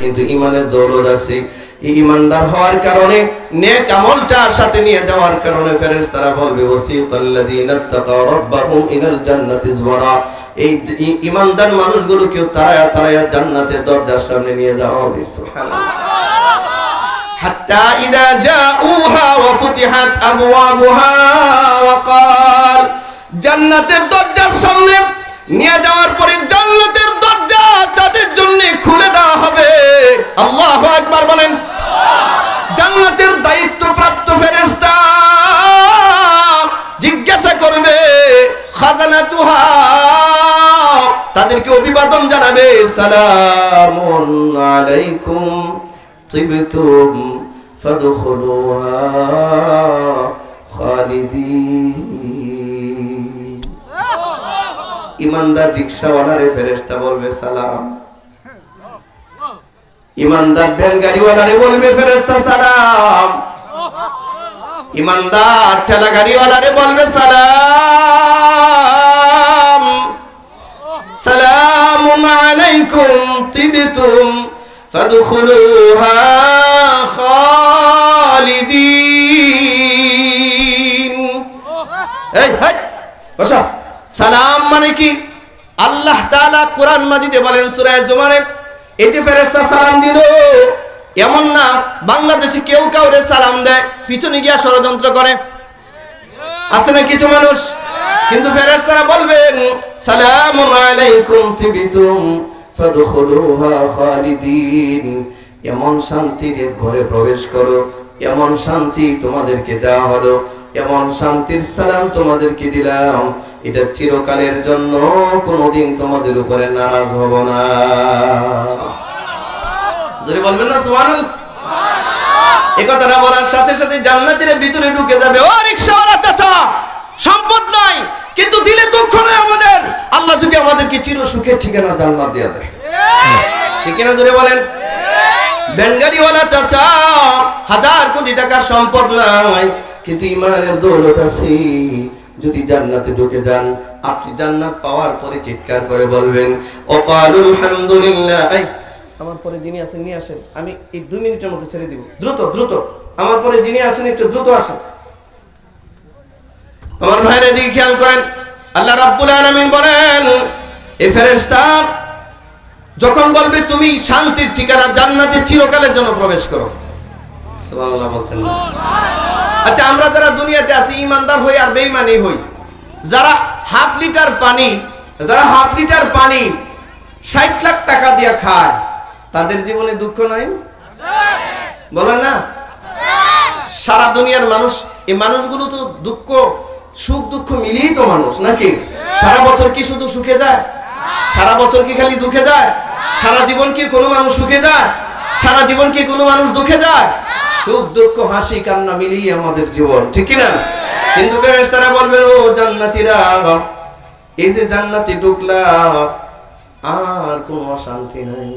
কিন্তু ইমানের দৌলত আছে। ইমানদার হওয়ার কারণে নেক আমলটার সাথে নিয়ে যাওয়ার কারণে ফেরেশতারা বলবে তাকাউ রাব্বাহুম জান্নাতি এই ইমানদার মানুষগুলোকে তারা তারা জান্নাতের দরজার সামনে নিয়ে যাওয়া হবে, সুবহানাল্লাহ। হাত্তা ইদা জাউহা ওয়া ফুতিহাত আবওয়াবুহা ওয়া জান্নাতের দরজার সামনে নিয়ে যাওয়ার পরে জান্নাতের দরজা তাদের জন্য খুলে দেওয়া হবে। আল্লাহ একবার বলেন। জান্নাতের দায়িত্ব প্রাপ্ত ফেরেস্তা জিজ্ঞাসা করবে, খাজানা তুহা? তাদেরকে অভিবাদন জানাবে সালাম আলাইকুম তিবতুম ফাদখুলুহা খালিদিন। ইমানদার রিক্সাওয়ালারে ফেরেশতা বলবে সালাম। ইমানদার ভ্যান গাড়িওয়ালারে বলবে ফেরেশতা সালাম। ইমানদার ঠেলা গাড়িওয়ালারে বলবে সালাম। সালাম আলাইকুম তিবতুম ফাদখুলুহা খালিদিন। এই হাই বসো। সালাম মানে কি? আল্লাহ তাআলা কোরআন মাজিদে বলেন সূরা জুমারে এই যে ফেরেশতা সালাম দিল। এমন না, বাংলাদেশে কেউ কাউরে সালাম দেয়, পিছনে গিয়া ষড়যন্ত্র করে। আছে না কিছু মানুষ? কিন্তু ফেরেশতারা বলবেন, সালামুন আলাইকুম তিবিতুম ফাদখুলুহা খালিদিন। এমন শান্তির ঘরে প্রবেশ করো, এমন শান্তি তোমাদেরকে দেওয়া হলো। এমন শান্তির সালাম তোমাদেরকে দিলাম এটা চিরকালের জন্য কোনোদিন তোমাদের উপরে নারাজ হব না। যদি বলবেন না সুবহানাল্লাহ? এ কথাটা বলার সাথে সাথে জান্নাতের ভিতরে ঢুকে যাবে। ও রিকশাওয়ালা চাচা সম্পদ নাই কিন্তু দিলে দুঃখ নেই আমাদের। আল্লাহ যদি আমাদেরকে চির সুখের ঠিকানা জান্নাত দিয়ে দেয়। ঠিক না জোরে বলেন? বেঙ্গারিওয়ালা চাচা হাজার কোটি টাকার সম্পদ নাই কিন্তু ইমানের দৌলত আছে। যদি জান্নাতে ঢুকে যান, আপনি জান্নাত পাওয়ার পরে চিৎকার করে বলবেন, ওকালুল হামদুলিল্লাহ। আমার পরে যিনি আছেন, নিয়ে আসেন। আমি এই দুই মিনিটের মধ্যে ছেড়ে দিব। দ্রুত দ্রুত। আমার পরে যিনি আসেন একটু দ্রুত আসেন। আমার ভাইরা দিকে খেয়াল করেন। আল্লাহ রাব্বুল আলামিন বলেন এই ফেরেশতা, যখন বলবে তুমি শান্তির ঠিকানা জান্নাতে চিরকালের জন্য প্রবেশ করো। সুবহানাল্লাহ বলতেন না। আচ্ছা আমরা যারা দুনিয়াতে আছি ইমানদার হই আর বেঈমানি হই, যারা হাফ লিটার পানি, যারা হাফ লিটার পানি ষাট লাখ টাকা দিয়ে খায়, তাদের জীবনে দুঃখ নাই? বলে না? সারা দুনিয়ার মানুষ, এই মানুষগুলো তো দুঃখ, সুখ, দুঃখ মিলিয়েই তো মানুষ, নাকি? সারা বছর কি শুধু সুখে যায়? সারা বছর কি খালি দুঃখে যায়? সারা জীবন কি কোনো মানুষ সুখে যায়? সারা জীবন কি কোনো মানুষ দুঃখে যায়? সুখ দুঃখ, হাসি, কান্না মিলিয়ে আমাদের জীবন। ঠিক না কিন্তু ফেরেশতারা বলবেন, ও জান্নাতীরা এই যে জান্নাতে ঢুকলা আর কোনো অশান্তি নাই।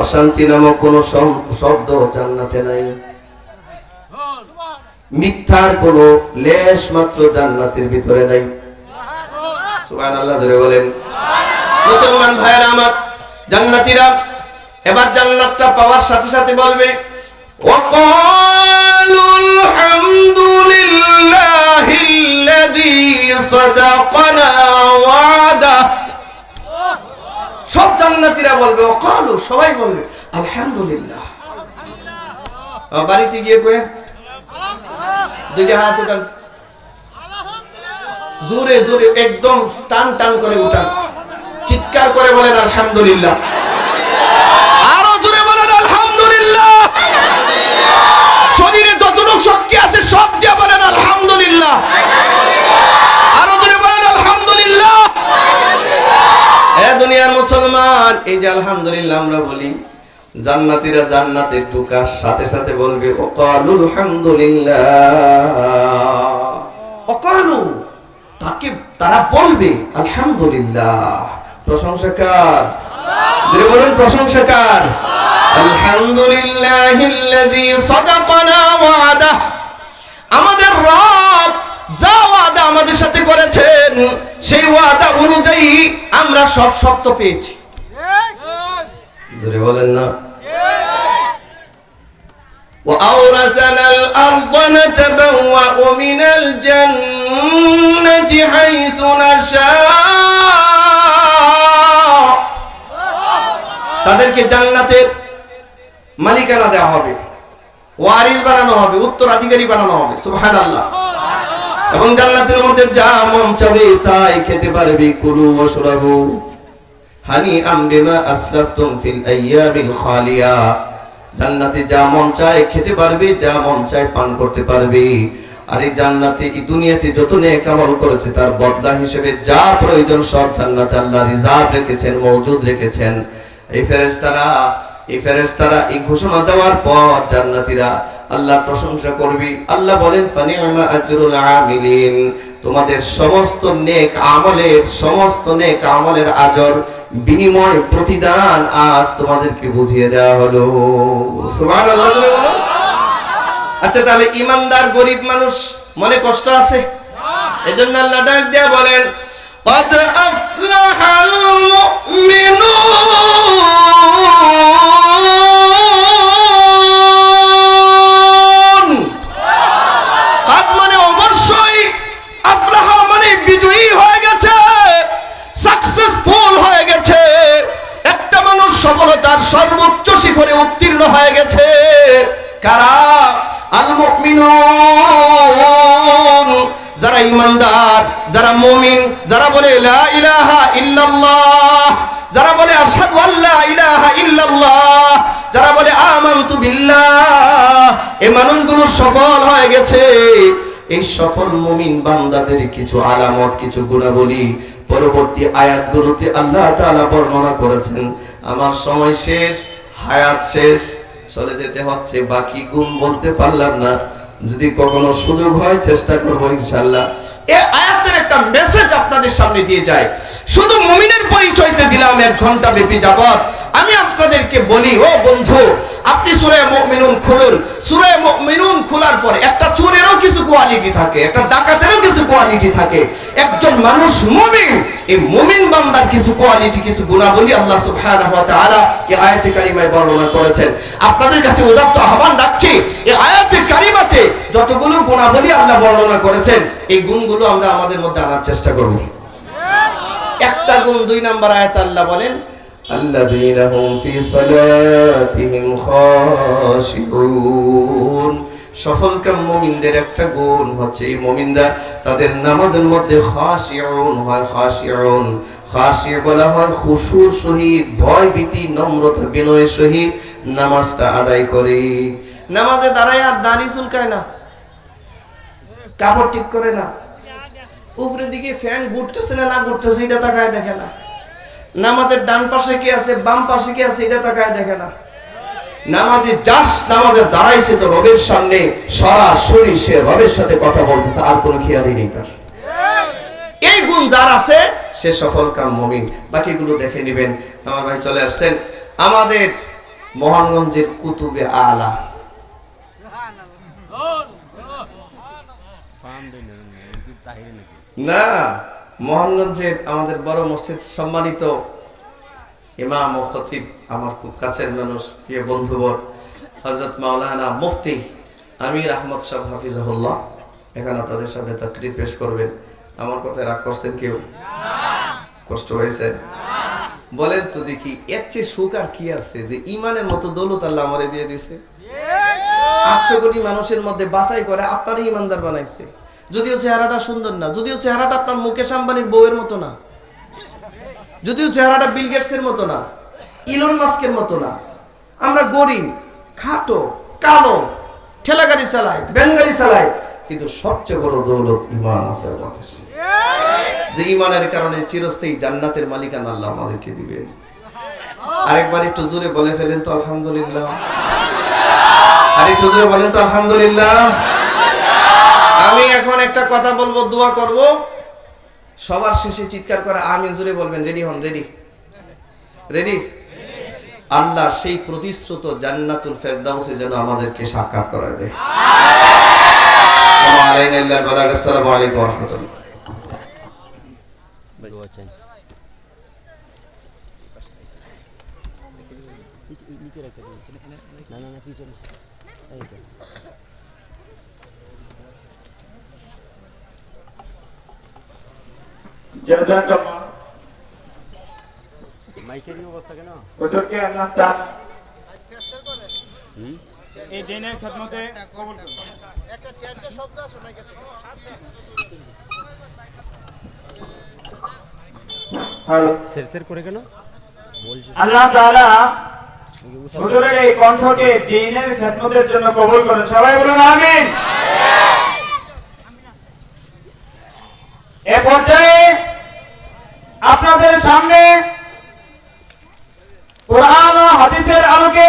অশান্তি নামক কোন শব্দ জান্নাতে নাই। মিথ্যার কোন লেশ মাত্র জান্নাতের ভিতরে নাই। সুবহানাল্লাহ ধরে বলেন। মুসলমান ভাইয়েরা আমার জান্নাতীরা এবার জান্নাতটা পাওয়ার সাথে সাথে বলবে, ওয়াকালুল হামদুলিল্লাহিল্লাযী সাদাকানা ওয়াদা। সব জান্নাতীরা বলবে, ওয়াকালু সবাই বলবে, আলহামদুলিল্লাহ। বাড়িতে গিয়ে কয়ে দুইটা হাত উঠান। জোরে জোরে, একদম টান টান করে উঠান। চিৎকার করে বলেন, আলহামদুলিল্লাহ। শরীরে যতটুকু শক্তি আছে সব দিয়ে বলেন আলহামদুলিল্লাহ। আরও বলেন আলহামদুলিল্লাহ। এ দুনিয়ার মুসলমান এই যে আলহামদুলিল্লাহ আমরা বলি জান্নাতীরা জান্নাতে ঢোকার সাথে সাথে বলবে ওকালুল হামদুলিল্লাহ। অকালু তাকে তারা বলবে আলহামদুলিল্লাহ। প্রশংসাকার। যদি বলেন প্রশংসাকার আলহামদুলিল্লাহিল্লাযী সাদাকানা ওয়াদা আমাদের রব যা ওয়াদা আমাদের সাথে করেছেন সেই ওয়াদা অনুযায়ী আমরা সব সত্য পেয়েছি জোরে বলেন না وأورثنا الأرض نتبوأ من الجنة حيث نشاء তাদেরকে জান্নাতের মালিকানা দেওয়া হবে। ওয়ারিস বানানো হবে, উত্তরাধিকারী বানানো হবে, সুবহানাল্লাহ। এবং জান্নাতের মধ্যে যা মন চাবে তাই খেতে পারবে, কুলু ওয়াশরাবু। হানি ফিল আইয়ামিল খালিয়া। জান্নাতে যা মন চায় খেতে পারবে, যা মন চায় পান করতে পারবে। আর এই জান্নাতে, এই দুনিয়াতে যত নেক আমল করেছে, তার বদলা হিসেবে যা প্রয়োজন সব জান্নাতে আল্লাহ রিজার্ভ রেখেছেন, মওজুদ রেখেছেন। এই ফেরেশতারা এই ফেরেশতারা এই ঘোষণা দেওয়ার পর জান্নাতীরা আল্লাহ প্রশংসা করবি। আল্লাহ বলেন, ফানিআমা আজরুল আমিলিন। তোমাদের সমস্ত নেক আমলের, সমস্ত নেক আমলের আজর বিনিময় প্রতিদান আজ তোমাদেরকে বুঝিয়ে দেওয়া হলো। আচ্ছা তাহলে ইমানদার গরিব মানুষ মনে কষ্ট আছে? এজন্য আল্লাহ ডাক দেয়া বলেন قد أفلح المؤمنون কাদ মানে অবশ্যই আফলাহা মানে বিজয়ী হয়ে গেছে সাকসেসফুল হয়ে গেছে একটা মানুষ সফলতার সর্বোচ্চ শিখরে উত্তীর্ণ হয়ে গেছে কারা আল মুমিনুন যারা ইমানদার, যারা মমিন, যারা বলে যারা বলে যারা বলে বিল্লাহ এই মানুষগুলো সফল হয়ে গেছে। এই সফল মুমিন বান্দাদের কিছু আলামত, কিছু গুণাবলী পরবর্তী আয়াতগুলোতে আল্লাহ তাআলা বর্ণনা করেছেন। আমার সময় শেষ, হায়াত শেষ, চলে যেতে হচ্ছে, বাকি গুণ বলতে পারলাম না। যদি কখনো সুযোগ হয়, চেষ্টা করব ইনশাল্লাহ এ আয়াতের একটা মেসেজ আপনাদের সামনে দিয়ে যায়। শুধু মুমিনের পরিচয়তে দিলাম, এক ঘণ্টা ব্যাপী যাবত আমি আপনাদেরকে বলি, ও বন্ধু, আপনি সুরে মুমিনুন খুলুন। সুরে মুমিনুন খোলার পর একটা চোরেরও কিছু কোয়ালিটি থাকে, একটা ডাকাতেরও কিছু কোয়ালিটি থাকে। একজন মানুষ মুমিন এই মুমিন বান্দার কিছু কোয়ালিটি কিছু গুণাবলী আল্লাহ সুবহানাহু ওয়া তাআলা এই আয়াতে কারিমায় বর্ণনা করেছেন আপনাদের কাছে উদাত্ত আহ্বান রাখছি এই আয়াতে কারিমাতে যতগুলো গুণাবলী আল্লাহ বর্ণনা করেছেন এই গুণগুলো আমরা আমাদের মধ্যে আনার চেষ্টা করব একটা গুণ দুই নাম্বার আয়াত আল্লাহ বলেন الذين هم في صلاتهم خاشعون সফলকাম মুমিনদের একটা গুণ হচ্ছে, এই মুমিনরা তাদের নামাজের মধ্যে খাশিউন হয় বলা হয় খুশুর সহিত, ভয় ভীতি, নম্রতা, বিনয়ের সহিত নামাজটা আদায় করে। নামাজে দাঁড়ায় আর দাড়ি চুলকায় না, কাপড় ঠিক করে না। উপরের দিকে ফ্যান ঘুরতেছে না না ঘুরতেছে, এটা তাকায় দেখে না। নামাজের ডান পাশে কি আছে, বাম পাশে কি আছে, এটা তাকায় দেখে না। নামাজে যাস নামাজে দাঁড়াইছে তো রবের সামনে, সরাসরি সে রবের সাথে কথা বলতেছে, আর কোনো খেয়ালই নেই তার। এই গুণ যার আছে, সে সফল কাম মমিন। বাকিগুলো দেখে নেবেন। আমার ভাই চলে আসছেন। আমাদের মোহনগঞ্জের কুতুবে আলা। না, মোহনগঞ্জের আমাদের বড় মসজিদ সম্মানিত ইমাম ও খতিব, আমার খুব কাছের মানুষ, প্রিয় বন্ধুবর হজরত মাওলানা মুফতি আমির আহমদ সাহ হাফিজাহুল্লাহ। এখানে আপনাদের সামনে তাকরির পেশ করবেন। আমার কথায় রাগ করছেন কেউ? কষ্ট হয়েছে? বলেন তো দেখি, এর চেয়ে সুখ আর কি আছে যে ইমানের মতো দৌলত আল্লাহ আমারে দিয়ে দিছে আটশো কোটি মানুষের মধ্যে বাছাই করে আপনারই ইমানদার বানাইছে। যদিও চেহারাটা সুন্দর না, যদিও চেহারাটা আপনার মুকেশ আম্বানির বউয়ের মতো না। যদিও চেহারাটা বিল গেটসের মতো না ইলন মাস্কের মতো না। আমরা গরিব, খাটো, কালো ঠেলা গাড়ি চালাই গাড়ি চালাই, কিন্তু সবচেয়ে বড় দৌলত ইমান আছে আমাদের যে ইমানের কারণে চিরস্থায়ী জান্নাতের মালিকানা আল্লাহ আমাদেরকে দিবে। আরেকবার একটু জোরে বলে ফেলেন তো আলহামদুলিল্লাহ। আর একটু জোরে বলেন তো আলহামদুলিল্লাহ। আমি এখন একটা কথা বলব, দোয়া করব। সবার শেষে চিৎকার করে আমি জোরে বলবেন রেডি হন রেডি রেডি আল্লাহ সেই প্রতিশ্রুত জান্নাতুল ফেরদাউসে যেন আমাদেরকে সাক্ষাৎ করায় দেয় আসসালামু আলাইকুম ওয়া রাহমাতুল্লাহ এই তো জাযাকাল্লাহ মাইকেরই অবস্থা কেন হুজুরকে আল্লাহ তাআলা এই দিনের খেদমতে কবুল করুন। হ্যালো। সের সের করে কেন? আল্লাহ তাআলা হুজুরের এই কণ্ঠকে দ্বীনের খেদমতের জন্য কবুল করুন। সবাই বলুন আমিন। এ পর্যায়ে আপনাদের সামনে কোরআন ও হাদিসের আলোকে